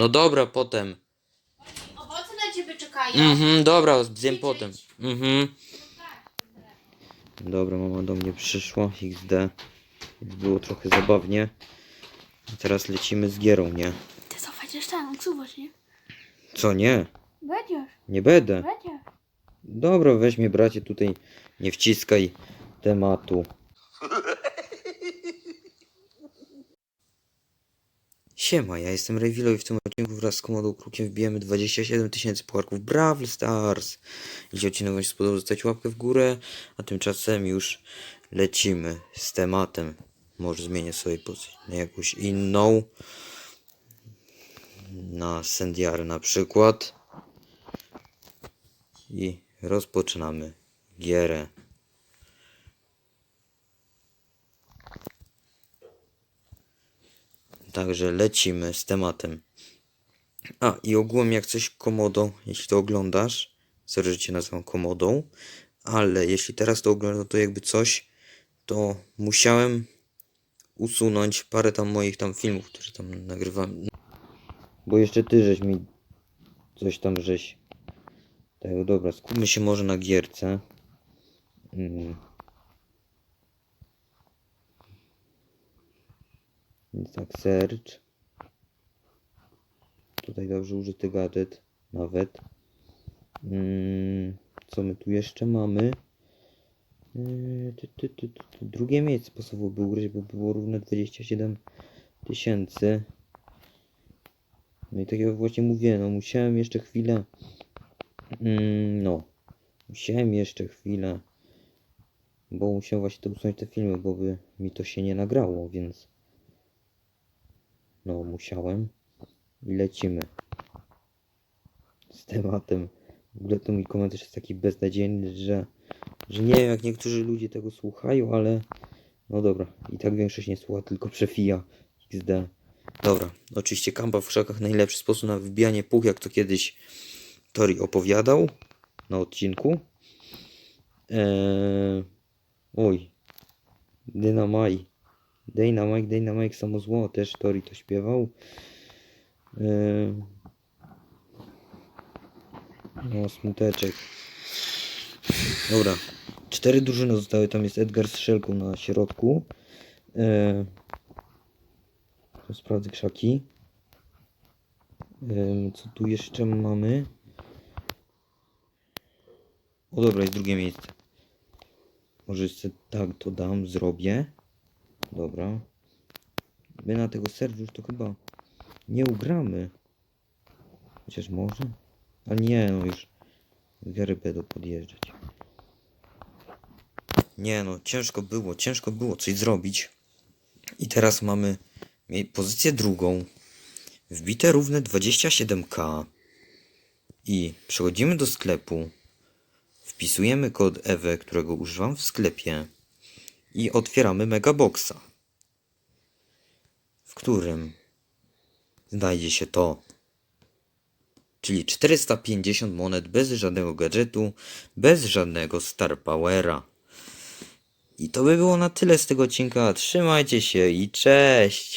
No dobra, potem. Owoce na ciebie czekają. Mhm, dobra, zjem potem. Mhm. Dobra, mama do mnie przyszła, XD. Więc Było trochę zabawnie. A teraz lecimy z gierą, nie? Ty co, będziesz ten odsuwać, nie? Co, nie? Będziesz, Nie będę. będziesz. Dobra, weź mnie bracie tutaj, nie wciskaj tematu. Siema, ja jestem Rejwilo i w tym odcinku wraz z Komodą Krukiem wbijemy 27 tysięcy pucharków Brawl Stars. Jeśli odcinek Wam się spodobał, zostawcie łapkę w górę, a tymczasem już lecimy z tematem. Może zmienię sobie postać na jakąś inną. Na Sendiary na przykład. I rozpoczynamy gierę. Także lecimy z tematem. A i ogółem jak coś komodo, jeśli to oglądasz, sorry, że nazywam komodą, ale jeśli teraz to oglądam, to jakby coś, to musiałem usunąć parę tam moich tam filmów, które tam nagrywam. Bo jeszcze ty żeś mi coś tam żeś tak, dobra, skupmy się może na gierce. Mm. Więc tak, search. Tutaj dobrze użyty gadżet, nawet. Mm. Co my tu jeszcze mamy? Yy. Drugie miejsce pasowałoby ugryźć, bo było równe 27 tysięcy. No i tak jak właśnie mówiłem, no musiałem jeszcze chwilę Mm, no. Musiałem jeszcze chwilę. Bo musiałem właśnie to usunąć te filmy, bo by mi to się nie nagrało, więc. No, musiałem. I lecimy. Z tematem. W ogóle to mój komentarz jest taki beznadziejny, że. Że nie wiem jak niektórzy ludzie tego słuchają, ale. No dobra. I tak większość nie słucha, tylko przefija. XD. Dobra. Oczywiście kampa w krzakach najlepszy sposób na wybijanie puch, jak to kiedyś Tori opowiadał na odcinku. Eee, oj. Dynamaj. Dynamite, Dynamite, samo zło. Też Tori to śpiewał. Eee, no, smuteczek. Dobra. Cztery drużyny zostały. Tam jest Edgar z szelką na środku. Eee, to sprawdzę krzaki. Eee, co tu jeszcze mamy? O dobra, jest drugie miejsce. Może jeszcze tak to dam, zrobię. Dobra. My na tego serwer to chyba nie ugramy. Chociaż może? Ale nie, no już wiary będą podjeżdżać. Nie no, ciężko było, ciężko było coś zrobić. I teraz mamy pozycję drugą. Wbite równe 27k. I przechodzimy do sklepu. Wpisujemy kod EWE, którego używam w sklepie i otwieramy Megaboxa, w którym znajdzie się to, czyli 450 monet bez żadnego gadżetu, bez żadnego Star Powera. I to by było na tyle z tego odcinka. Trzymajcie się i cześć!